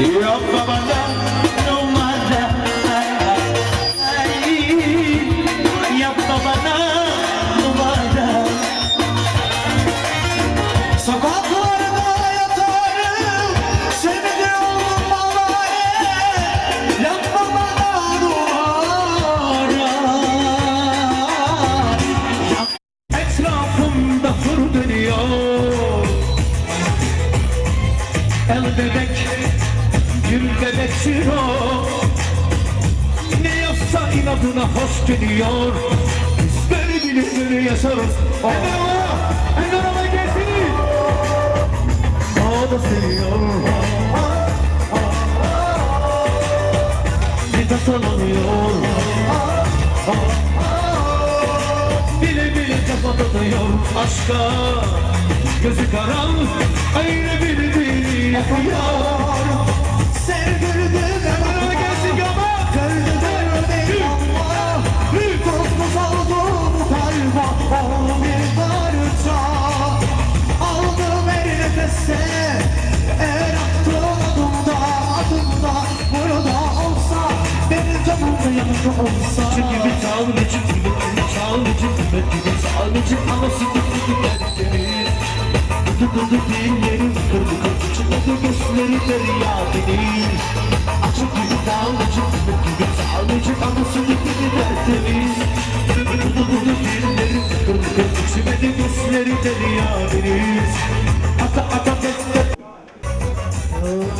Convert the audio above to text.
Yok babada numara ay, Yap babada numara Sokaklarda yatarım Seni de oldum alay Yap babada numara Yap. Etrafımda fır dönüyor El bebek Gül bebek şiro Ne yapsa inadına hoş geliyor. Biz böyle bilinleri yaşarız. Oh. Enara, Enara gelsin. O da seviyor. Ne de sanılıyor Bile bile kafa tutuyor. Aşka Gözü karanlık ayrı bir dünya Benim canım da yanımda olsa Çünkü bir çalgıcı gibi Çalgıcı gibi gibi Çalgıcı anası gibi dillerim Kırdı kırdı çıkmadı gözleri derya deniz Açık gibi çalgıcı gibi gibi Çalgıcı anası gibi derdiniz Tutudu dillerim Kırdı kırdı çıkmadı gözleri derya deniz Ata ata Seni